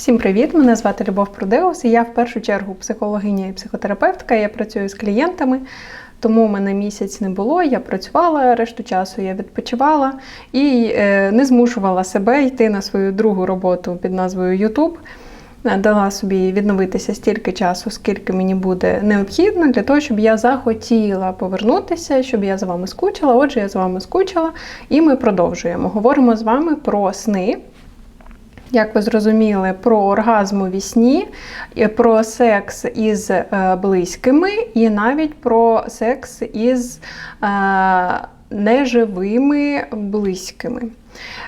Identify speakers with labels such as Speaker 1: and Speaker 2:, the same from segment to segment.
Speaker 1: Всім привіт! Мене звати Любов Продеус, і я в першу чергу психологиня і психотерапевтка. Я працюю з клієнтами, тому мене місяць не було. Я працювала решту часу, я відпочивала і е, не змушувала себе йти на свою другу роботу під назвою YouTube. Дала собі відновитися стільки часу, скільки мені буде необхідно, для того, щоб я захотіла повернутися, щоб я за вами скучила. Отже, я з вами скучила, і ми продовжуємо. Говоримо з вами про сни. Як ви зрозуміли, про оргазм у вісні, про секс із е, близькими, і навіть про секс із е, неживими близькими.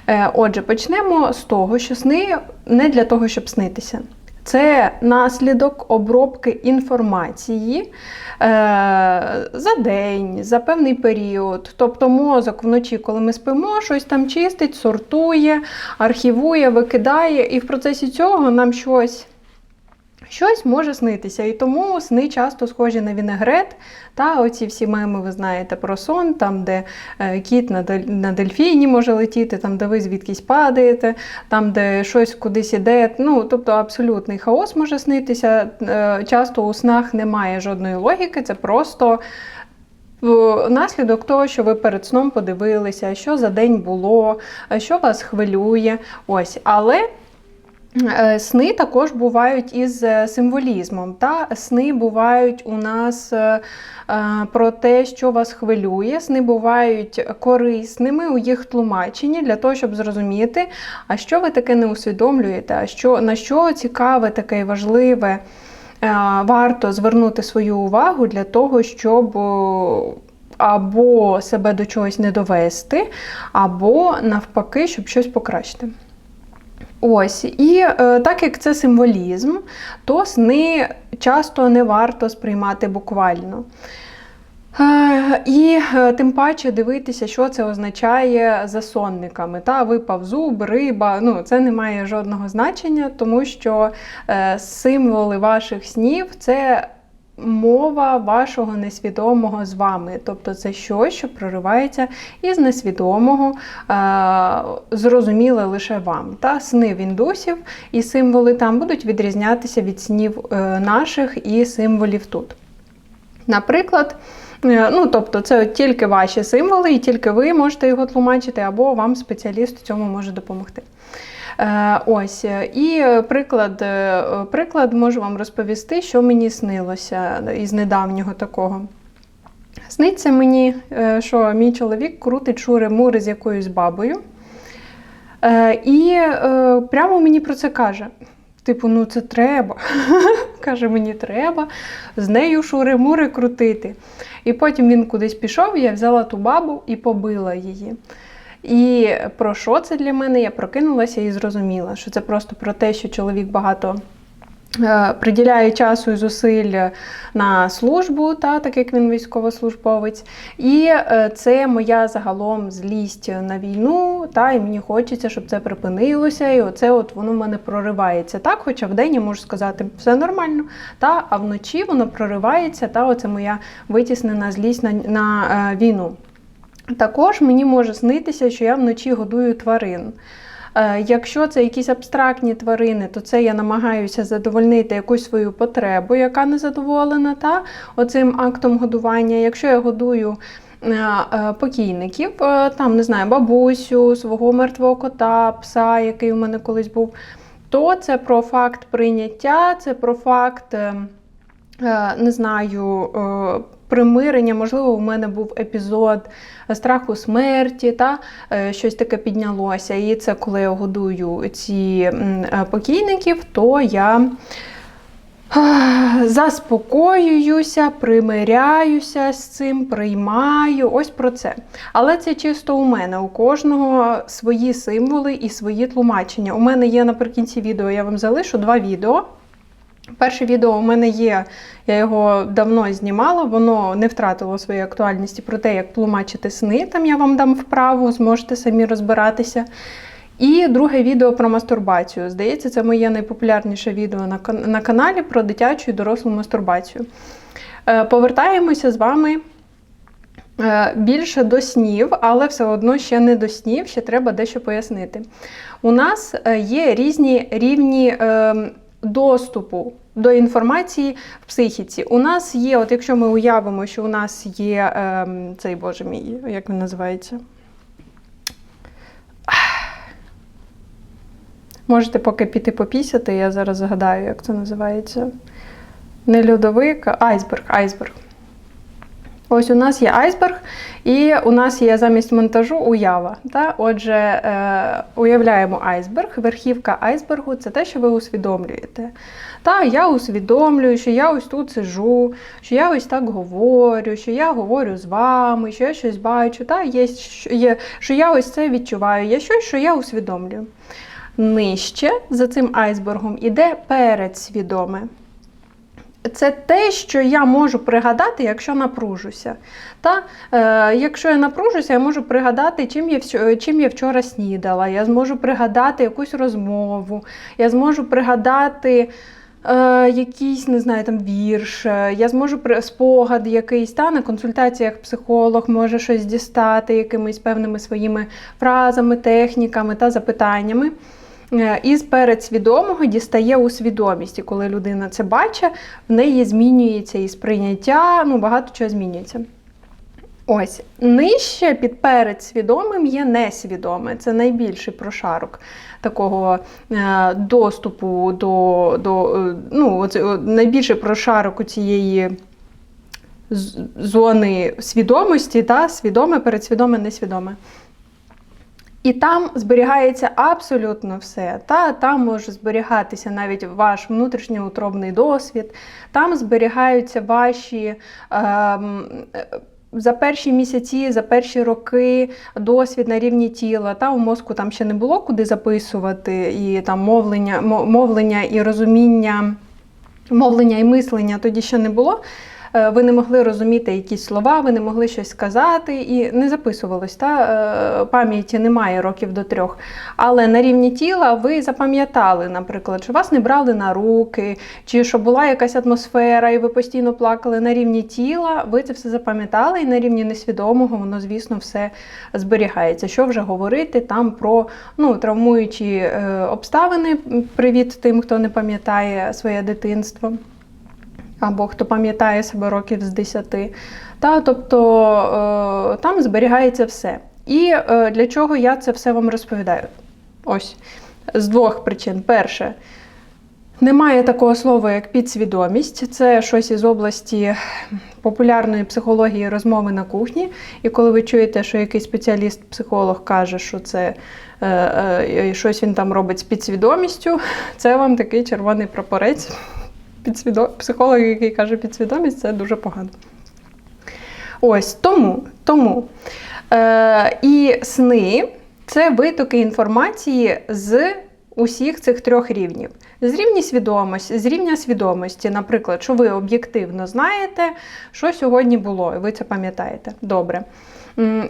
Speaker 1: Е, Отже, почнемо з того, що сни не для того, щоб снитися. Це наслідок обробки інформації е, за день, за певний період. Тобто мозок вночі, коли ми спимо, щось там чистить, сортує, архівує, викидає, і в процесі цього нам щось. Щось може снитися, і тому сни часто схожі на вінегрет. Та оці всі меми, ви знаєте про сон, там, де е, кіт на, дельфіні може летіти, там, де ви звідкись падаєте, там, де щось кудись іде. Ну, тобто абсолютний хаос може снитися. Е, часто у снах немає жодної логіки, це просто. Наслідок того, що ви перед сном подивилися, що за день було, що вас хвилює. Ось, але Е, Сни також бувають із е, символізмом. Та Сни бувають у нас е, про те, що вас хвилює. Сни бувають корисними у їх тлумаченні для того, щоб зрозуміти, а що ви таке не усвідомлюєте, а що, на що цікаве, таке і важливе, варто звернути свою увагу для того, щоб. Або себе до чогось не довести, або навпаки, щоб щось покращити. Ось, і е, так як це символізм, то сни часто не варто сприймати буквально. Е, і е, тим паче дивитися, що це означає за сонниками. Та Випав зуб, риба. Ну, Це не має жодного значення, тому що е, символи ваших снів це мова вашого несвідомого з вами. Тобто це щось, що проривається із несвідомого, зрозуміле лише вам. Та Сни в індусів і символи там будуть відрізнятися від снів е, наших і символів тут. Наприклад, е, ну, тобто, це тільки ваші символи, і тільки ви можете його тлумачити, або вам спеціаліст в цьому може допомогти. Е, ось, І приклад е, приклад можу вам розповісти, що мені снилося із недавнього такого. Сниться мені, е, що мій чоловік крутить шури-мури з якоюсь бабою. І прямо мені про це каже. Типу, ну це треба. Каже, мені треба з нею шури-мури крутити. І потім він кудись пішов, я взяла ту бабу і побила її. І про що це для мене? Я прокинулася і зрозуміла, що це просто про те, що чоловік багато. Е, приділяє часу і зусиль на службу, та, так як він військовослужбовець. І е, це моя загалом злість на війну, та, і мені хочеться, щоб це припинилося, і оце от воно в мене проривається. Так, Хоча в день я можу сказати, все нормально, та, а вночі воно проривається, та оце моя витіснена злість на, на е, війну. Також мені може снитися, що я вночі годую тварин. Е, якщо це якісь абстрактні тварини, то це я намагаюся задовольнити якусь свою потребу, яка не задоволена та, оцим актом годування. Якщо я годую е, е, покійників, там, не знаю, бабусю, свого мертвого кота, пса, який у мене колись був, то це про факт прийняття, це про факт, не знаю, примирення, можливо, у мене був епізод страху смерті, та е, щось таке піднялося. І це коли я годую ці е, покійників, то я. Заспокоююся, примиряюся з цим, приймаю, ось про це. Але це чисто у мене. У кожного свої символи і свої тлумачення. У мене є наприкінці відео, я вам залишу два відео. Перше відео у мене є, я його давно знімала, воно не втратило своєї актуальності про те, як тлумачити сни. Там я вам дам вправу, зможете самі розбиратися. І друге відео про мастурбацію. Здається, це моє найпопулярніше відео на каналі про дитячу і дорослу мастурбацію. Е, повертаємося з вами Е, Більше до снів, але все одно ще не до снів, ще треба дещо пояснити. У нас е, є різні рівні е, доступу до інформації в психіці. У нас є, от якщо ми уявимо, що у нас є е, цей боже мій, як він називається? Можете поки піти попісяти, я зараз згадаю, як це називається. Не льодовик, а айсберг. айсберг. Ось у нас є айсберг, і у нас є замість монтажу уява. Та? Отже, е, уявляємо айсберг. Верхівка айсбергу це те, що ви усвідомлюєте. Та я усвідомлюю, що я ось тут сижу, що я ось так говорю, що я говорю з вами, що я щось бачу, та? Є, що, є, що я ось це відчуваю, є щось, що я усвідомлюю. Нижче за цим айсбергом іде передсвідоме. Це те, що я можу пригадати, якщо напружуся. Та, е, якщо я напружуся, я можу пригадати, чим я, чим я вчора снідала. Я зможу пригадати якусь розмову, я зможу пригадати е, якийсь, не знаю, там вірш, е, я зможу спогад якийсь. Та, на консультаціях психолог може щось дістати якимись певними своїми фразами, техніками та запитаннями. Е, Із передсвідомого дістає у свідомість. І коли людина це бачить, в неї змінюється і сприйняття, ну багато чого змінюється. Ось нижче під передсвідомим є несвідоме. Це найбільший прошарок такого е, доступу до, до е, ну, найбільший прошарок у цієї зони свідомості, та, свідоме, передсвідоме, несвідоме. І там зберігається абсолютно все. Та, там може зберігатися навіть ваш внутрішньоутробний досвід, там зберігаються ваші. Е, за перші місяці, за перші роки досвід на рівні тіла, та у мозку там ще не було куди записувати, і там мовлення, мо- мовлення і розуміння, мовлення і мислення тоді ще не було. Е, Ви не могли розуміти якісь слова, ви не могли щось сказати і не записувалось. Та? е, Пам'яті немає років до трьох. Але на рівні тіла ви запам'ятали, наприклад, що вас не брали на руки, чи що була якась атмосфера, і ви постійно плакали на рівні тіла. Ви це все запам'ятали, і на рівні несвідомого воно, звісно, все зберігається. Що вже говорити там про ну, травмуючі е, обставини. Привіт тим, хто не пам'ятає своє дитинство або хто пам'ятає себе років з 10. Та, тобто е, там зберігається все. І е, для чого я це все вам розповідаю? Ось з двох причин. Перше, немає такого слова, як підсвідомість. Це щось із області популярної психології розмови на кухні. І коли ви чуєте, що якийсь спеціаліст-психолог каже, що це е, е, щось він там робить з підсвідомістю, це вам такий червоний прапорець. Підсвідо... Психолог, який каже підсвідомість, це дуже погано. Ось тому. тому. Е, і сни це витоки інформації з усіх цих трьох рівнів. З рівня свідомості, з рівня свідомості, наприклад, що ви об'єктивно знаєте, що сьогодні було, і ви це пам'ятаєте. Добре.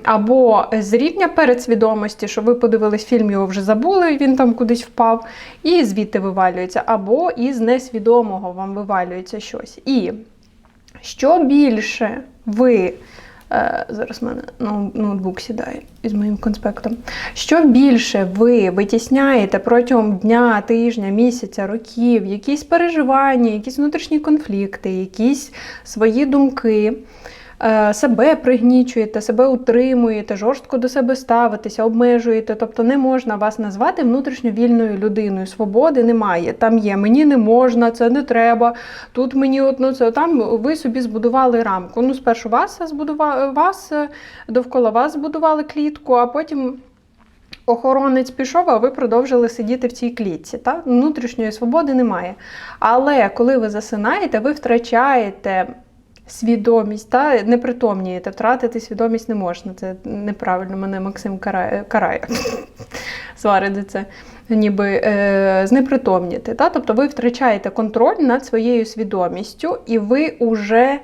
Speaker 1: Або з рівня передсвідомості, що ви подивились фільм, його вже забули, він там кудись впав, і звідти вивалюється, або із несвідомого вам вивалюється щось. І що більше ви. е, Зараз в мене ноутбук сідає із моїм конспектом. Що більше ви витісняєте протягом дня, тижня, місяця, років, якісь переживання, якісь внутрішні конфлікти, якісь свої думки, себе пригнічуєте, себе утримуєте, жорстко до себе ставитеся, обмежуєте. Тобто не можна вас назвати внутрішньо вільною людиною. Свободи немає. Там є мені не можна, це не треба. Тут мені одно це там ви собі збудували рамку. Ну, спершу вас збудували вас е, довкола вас збудували клітку, а потім. Охоронець пішов, а ви продовжили сидіти в цій клітці. Та? Внутрішньої свободи немає. Але коли ви засинаєте, ви втрачаєте свідомість, та? непритомнієте. Втратити свідомість не можна. Це неправильно, мене Максим карає. карає. Сварить. Ніби е, знепритомніти. Та? Тобто ви втрачаєте контроль над своєю свідомістю, і ви уже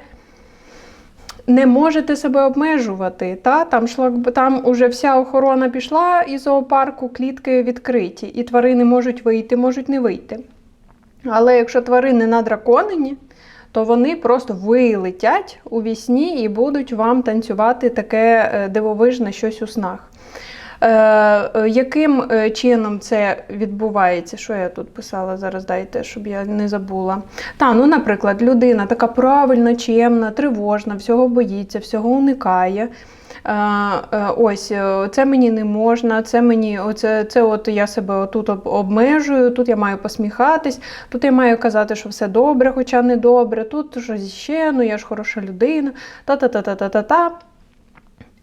Speaker 1: не можете себе обмежувати. Та? Там, шлак, там уже вся охорона пішла із зоопарку, клітки відкриті, і тварини можуть вийти, можуть не вийти. Але якщо тварини надраконені, то вони просто вилетять у вісні і будуть вам танцювати таке е, дивовижне щось у снах. Е, е, яким е, чином це відбувається? Що я тут писала зараз? Дайте, щоб я не забула. Та, ну, наприклад, людина така правильна, чемна, тривожна, всього боїться, всього уникає. Е, Ось е, це мені не можна, це мені, оце, це от я себе отут обмежую, тут я маю посміхатись, тут я маю казати, що все добре, хоча не добре, тут щось ще, ну я ж хороша людина, та-та-та-та-та-та.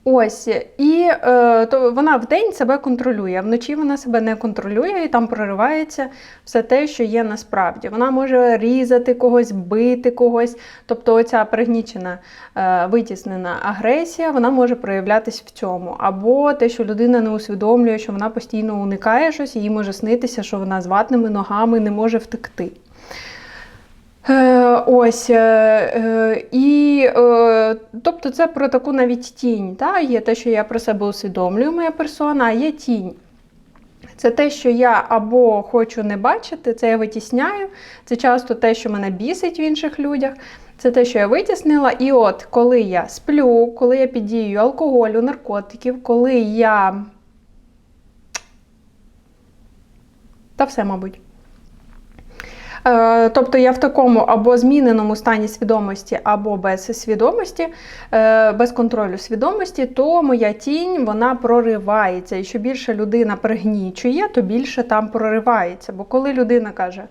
Speaker 1: Ось, і е, то вона вдень себе контролює, вночі вона себе не контролює, і там проривається все те, що є насправді. Вона може різати когось, бити когось. Тобто, оця пригнічена, е, витіснена агресія, вона може проявлятися в цьому. Або те, що людина не усвідомлює, що вона постійно уникає щось, їй може снитися, що вона з ватними ногами не може втекти. Е, Ось, е, е, і тобто це про таку навіть тінь. Та? Є те, що я про себе усвідомлюю, моя персона, а є тінь. Це те, що я або хочу не бачити, це я витісняю. Це часто те, що мене бісить в інших людях. Це те, що я витіснила. І от коли я сплю, коли я під дією алкоголю, наркотиків, коли я. Та все, мабуть. Е, Тобто я в такому або зміненому стані свідомості, або без свідомості, е, без контролю свідомості, то моя тінь вона проривається. І що більше людина пригнічує, то більше там проривається. Бо коли людина каже,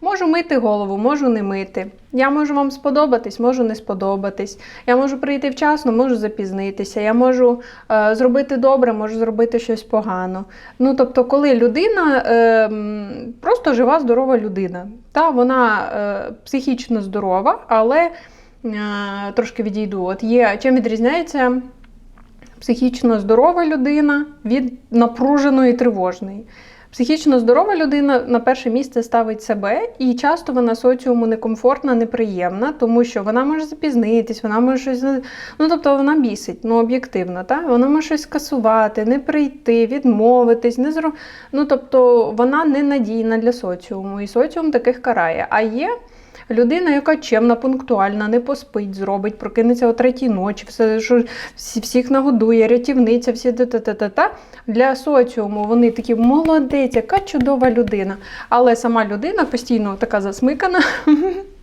Speaker 1: можу мити голову, можу не мити, я можу вам сподобатись, можу не сподобатись, я можу прийти вчасно, можу запізнитися, я можу е, зробити добре, можу зробити щось погано. Ну, тобто, коли людина е, просто жива, здорова людина, та вона е, психічно здорова, але е, трошки відійду. От є чим відрізняється психічно здорова людина від напруженої тривожної. Психічно здорова людина на перше місце ставить себе, і часто вона соціуму некомфортна, неприємна, тому що вона може запізнитись, вона може щось. Ну тобто вона бісить, ну об'єктивно, так? Вона може щось скасувати, не прийти, відмовитись, не зро... Ну тобто вона ненадійна для соціуму, і соціум таких карає. А є. Людина, яка чемна, пунктуальна, не поспить, зробить, прокинеться о третій ночі, все, що, всі, всіх нагодує, рятівниця, всі та-та-та-та-та. Для соціуму вони такі молодець, яка чудова людина. Але сама людина постійно така засмикана.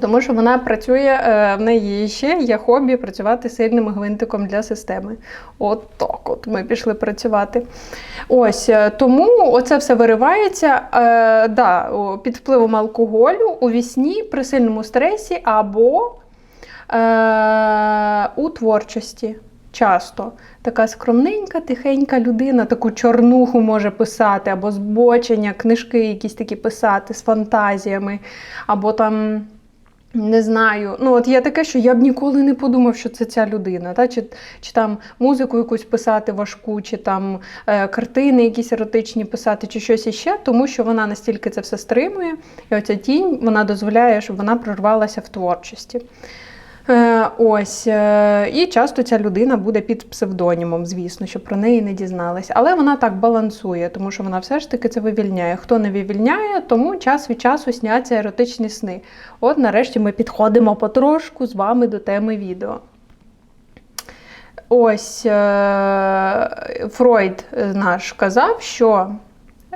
Speaker 1: Тому що вона працює, е, в неї ще є хобі працювати сильним гвинтиком для системи. От так от ми пішли працювати. Ось е, тому оце все виривається е, да, під впливом алкоголю у вісні, при сильному стресі або е, у творчості. Часто така скромненька, тихенька людина, таку чорнуху може писати, або збочення, книжки якісь такі писати з фантазіями, або там. Не знаю. Ну, от є таке, що я б ніколи не подумав, що це ця людина. Та? Чи, чи там музику якусь писати важку, чи там е, картини якісь еротичні писати, чи щось іще, тому що вона настільки це все стримує, і оця тінь вона дозволяє, щоб вона прорвалася в творчості. Е, ось. Е, і часто ця людина буде під псевдонімом, звісно, щоб про неї не дізналися. Але вона так балансує, тому що вона все ж таки це вивільняє. Хто не вивільняє, тому час від часу сняться еротичні сни. От нарешті ми підходимо потрошку з вами до теми відео. Ось е, Фройд наш казав, що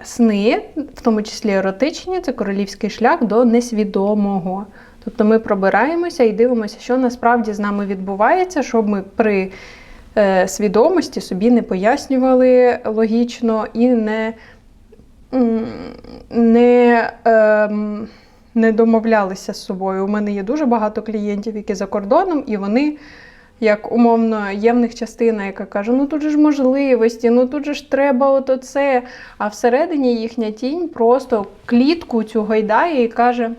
Speaker 1: сни, в тому числі еротичні, це королівський шлях до несвідомого. Тобто ми пробираємося і дивимося, що насправді з нами відбувається, щоб ми при е, свідомості собі не пояснювали логічно і не, не, е, не домовлялися з собою. У мене є дуже багато клієнтів, які за кордоном, і вони. Як умовно є в них частина, яка каже, ну тут же ж можливості, ну тут же ж треба от оце. А всередині їхня тінь просто клітку цю гойдає і каже: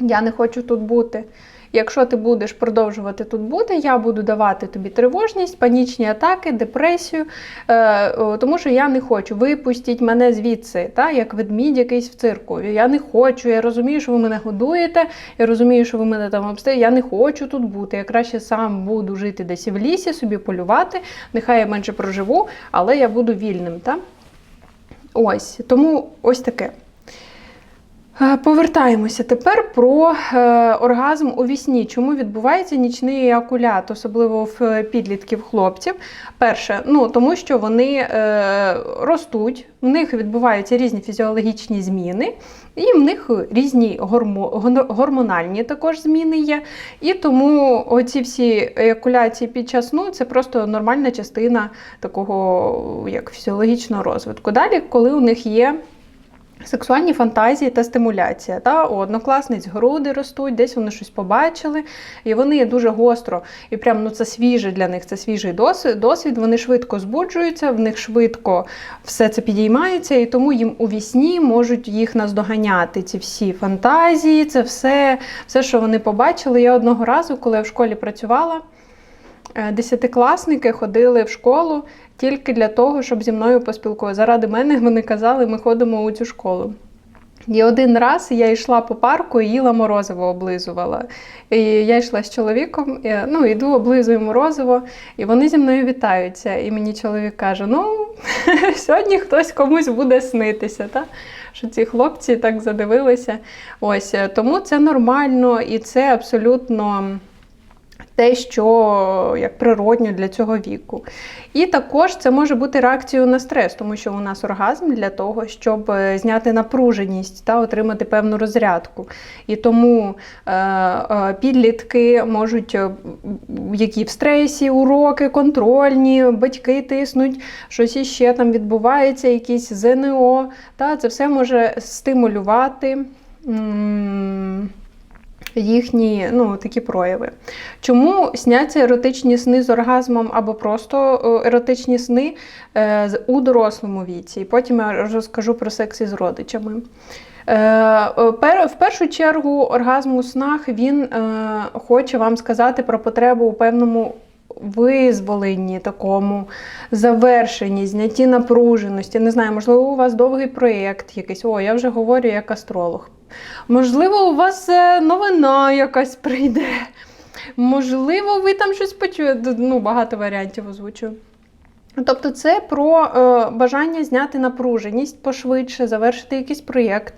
Speaker 1: Я не хочу тут бути. Якщо ти будеш продовжувати тут бути, я буду давати тобі тривожність, панічні атаки, депресію, е, тому що я не хочу. Випустіть мене звідси, та, як ведмідь якийсь в цирку. Я не хочу, я розумію, що ви мене годуєте, я розумію, що ви мене там обстежуєте, я не хочу тут бути. Я краще сам буду жити десь в лісі, собі полювати, нехай я менше проживу, але я буду вільним. Та? Ось, тому ось таке. Е, Повертаємося тепер про е, оргазм у вісні. Чому відбувається нічний еякулят, особливо в е, підлітків хлопців? Перше, ну тому що вони ростуть, в них відбуваються різні фізіологічні зміни, і в них різні гормо, гормональні також зміни є. І тому оці всі еякуляції під час сну це просто нормальна частина такого як фізіологічного розвитку. Далі, коли у них є Сексуальні фантазії та стимуляція. Та? У однокласниць груди ростуть, десь вони щось побачили, і вони дуже гостро, і прям ну, це свіже для них, це свіжий досвід. Вони швидко збуджуються, в них швидко все це підіймається, і тому їм у вісні можуть їх наздоганяти. Ці всі фантазії, це все, все, що вони побачили. Я одного разу, коли я в школі працювала, десятикласники ходили в школу тільки для того, щоб зі мною поспілкуватися. Заради мене вони казали, ми ходимо у цю школу. І один раз я йшла по парку і їла морозиво облизувала. І я йшла з чоловіком, і, ну, іду, облизую морозиво, і вони зі мною вітаються. І мені чоловік каже: ну, сьогодні хтось комусь буде снитися. Та? Що ці хлопці так задивилися. Ось е, тому це нормально і це абсолютно те, що як природньо для цього віку. І також це може бути реакцією на стрес, тому що у нас оргазм для того, щоб е, зняти напруженість та отримати певну розрядку. І тому е, е, підлітки можуть, які в стресі, уроки, контрольні, батьки тиснуть, щось іще там відбувається, якісь ЗНО. Та, це все може стимулювати. м, їхні ну, такі прояви. Чому сняться еротичні сни з оргазмом або просто е, еротичні сни е, у дорослому віці? І потім я розкажу про секс із родичами. Е, В першу чергу оргазм у снах він хоче вам сказати про потребу у певному визволенні, такому завершенні, знятті напруженості. Не знаю, можливо, у вас довгий проєкт якийсь. О, я вже говорю як астролог. Можливо, у вас е, новина якась прийде. Можливо, ви там щось почуєте. Ну, багато варіантів озвучую. Тобто, це про е, бажання зняти напруженість пошвидше, завершити якийсь проєкт.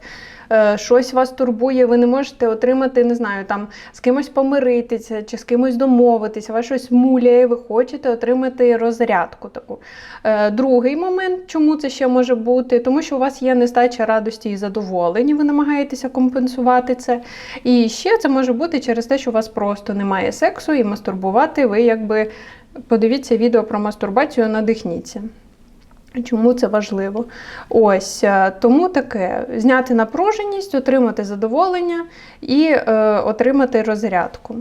Speaker 1: Е, щось вас турбує, ви не можете отримати, не знаю, там з кимось помиритися чи з кимось домовитися, вас щось муляє, ви хочете отримати розрядку таку. Е, другий момент, чому це ще може бути, тому що у вас є нестача радості і задоволення, ви намагаєтеся компенсувати це. І ще це може бути через те, що у вас просто немає сексу, і мастурбувати ви якби подивіться відео про мастурбацію, надихніться. Чому це важливо? Ось е, тому таке: зняти напруженість, отримати задоволення і е, отримати розрядку.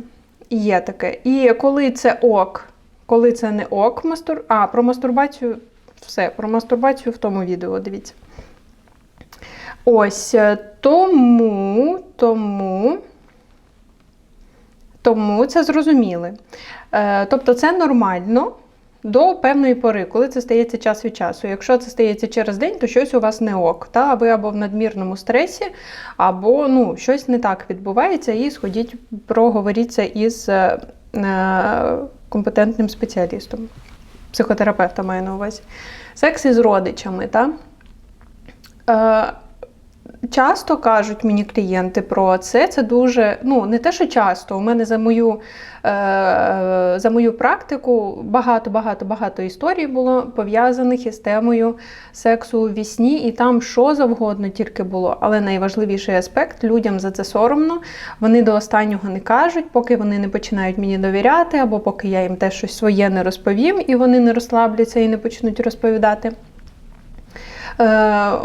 Speaker 1: Є таке. І коли це ок, коли це не ок, мастур... а про мастурбацію, все, про мастурбацію в тому відео, дивіться. Ось е, тому, тому. Тому це зрозуміли. Е, тобто це нормально до певної пори, коли це стається час від часу. Якщо це стається через день, то щось у вас не ок. Та? Ви або в надмірному стресі, або ну, щось не так відбувається, і сходіть, проговоріться із е, е, компетентним спеціалістом, психотерапевта маю на увазі. Секс із родичами. Та? Е, Часто кажуть мені клієнти про це. Це дуже, ну не те, що часто. У мене за мою, е, за мою практику багато, багато, багато історій було пов'язаних із темою сексу у вісні, і там що завгодно тільки було. Але найважливіший аспект людям за це соромно. Вони до останнього не кажуть, поки вони не починають мені довіряти, або поки я їм те щось своє не розповім, і вони не розслабляться і не почнуть розповідати. Е,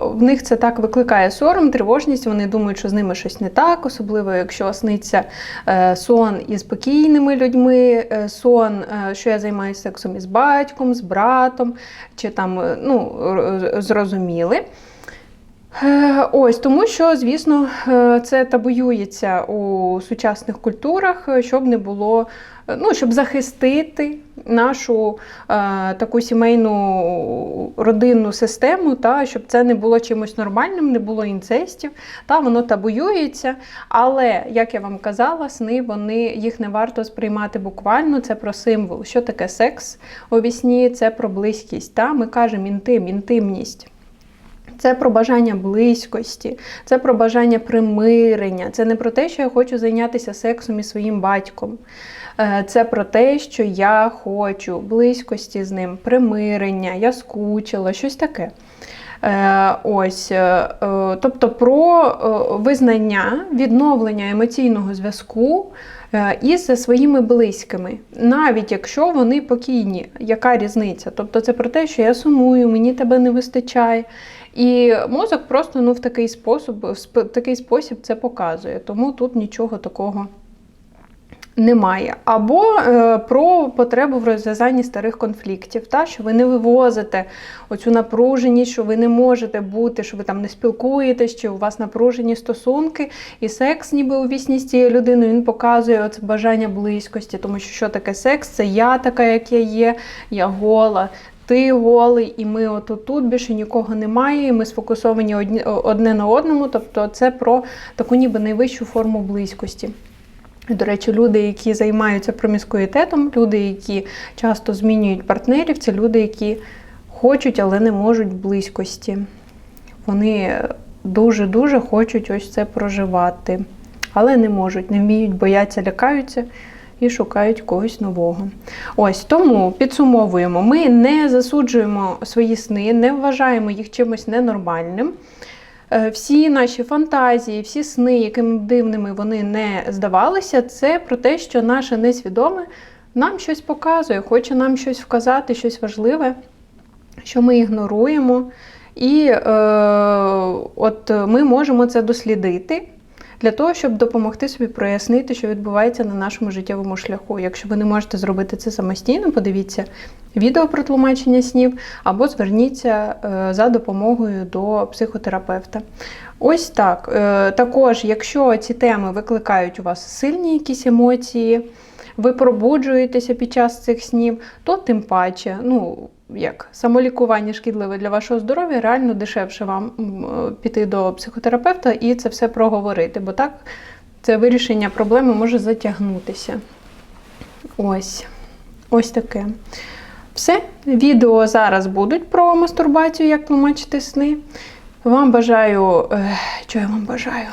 Speaker 1: В них це так викликає сором, тривожність. Вони думають, що з ними щось не так, особливо якщо сниться е, сон із спокійними людьми, е, сон, що я займаюся сексом із батьком, з братом, чи там ну, зрозуміли. Е, Ось тому, що, звісно, е, це табуюється у сучасних культурах, е, щоб не було, ну, щоб захистити нашу е, таку сімейну родинну систему, та щоб це не було чимось нормальним, не було інцестів. Та воно табуюється. Але як я вам казала, сни вони їх не варто сприймати буквально. Це про символ. Що таке секс у вісні? Це про близькість. Та ми кажемо інтим, інтимність. Це про бажання близькості, це про бажання примирення. Це не про те, що я хочу зайнятися сексом із своїм батьком. Е, Це про те, що я хочу близькості з ним, примирення, я скучила, щось таке. Е, Ось, е, тобто про визнання, відновлення емоційного зв'язку із своїми близькими, навіть якщо вони покійні, яка різниця? Тобто це про те, що я сумую, мені тебе не вистачає. І мозок просто ну, в такий спосіб, в такий спосіб це показує. Тому тут нічого такого немає. Або е, про потребу в розв'язанні старих конфліктів, та, що ви не вивозите оцю напруженість, що ви не можете бути, що ви там не спілкуєтесь, що у вас напружені стосунки, і секс, ніби у вісні з цією людиною, він показує оце бажання близькості, тому що що таке секс? Це я така, як я є, я гола. Ти голий, і ми от тут більше нікого немає, і ми сфокусовані одне на одному. Тобто це про таку ніби найвищу форму близькості. До речі, люди, які займаються проміскуїтетом, люди, які часто змінюють партнерів, це люди, які хочуть, але не можуть близькості. Вони дуже-дуже хочуть ось це проживати, але не можуть, не вміють, бояться, лякаються і шукають когось нового. Ось тому підсумовуємо: ми не засуджуємо свої сни, не вважаємо їх чимось ненормальним. Е, Всі наші фантазії, всі сни, якими дивними вони не здавалися, це про те, що наше несвідоме нам щось показує, хоче нам щось вказати, щось важливе, що ми ігноруємо. І е, от ми можемо це дослідити для того, щоб допомогти собі прояснити, що відбувається на нашому життєвому шляху. Якщо ви не можете зробити це самостійно, подивіться відео про тлумачення снів або зверніться е, за допомогою до психотерапевта. Ось так. Е, Також, якщо ці теми викликають у вас сильні якісь емоції, ви пробуджуєтеся під час цих снів, то тим паче, ну як самолікування шкідливе для вашого здоров'я, реально дешевше вам піти до психотерапевта і це все проговорити, бо так це вирішення проблеми може затягнутися. Ось. Ось таке. Все. Відео зараз будуть про мастурбацію, як тлумачити сни. Вам бажаю. Що я вам бажаю?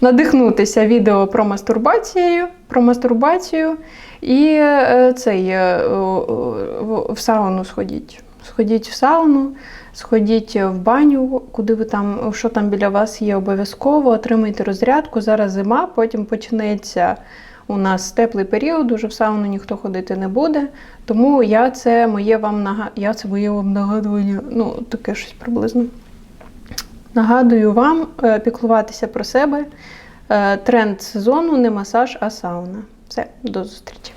Speaker 1: Надихнутися відео про мастурбацію, про мастурбацію і е, цей е, в- в сауну сходіть. Сходіть в сауну, сходіть в баню, куди ви там, що там біля вас є обов'язково, отримайте розрядку. Зараз зима, потім почнеться у нас теплий період, уже в сауну ніхто ходити не буде. Тому я це моє вам нага... я це моє вам нагадування, ну таке щось приблизно. Нагадую вам е, піклуватися про себе. Е, Тренд сезону не масаж, а сауна. Все, до зустрічі.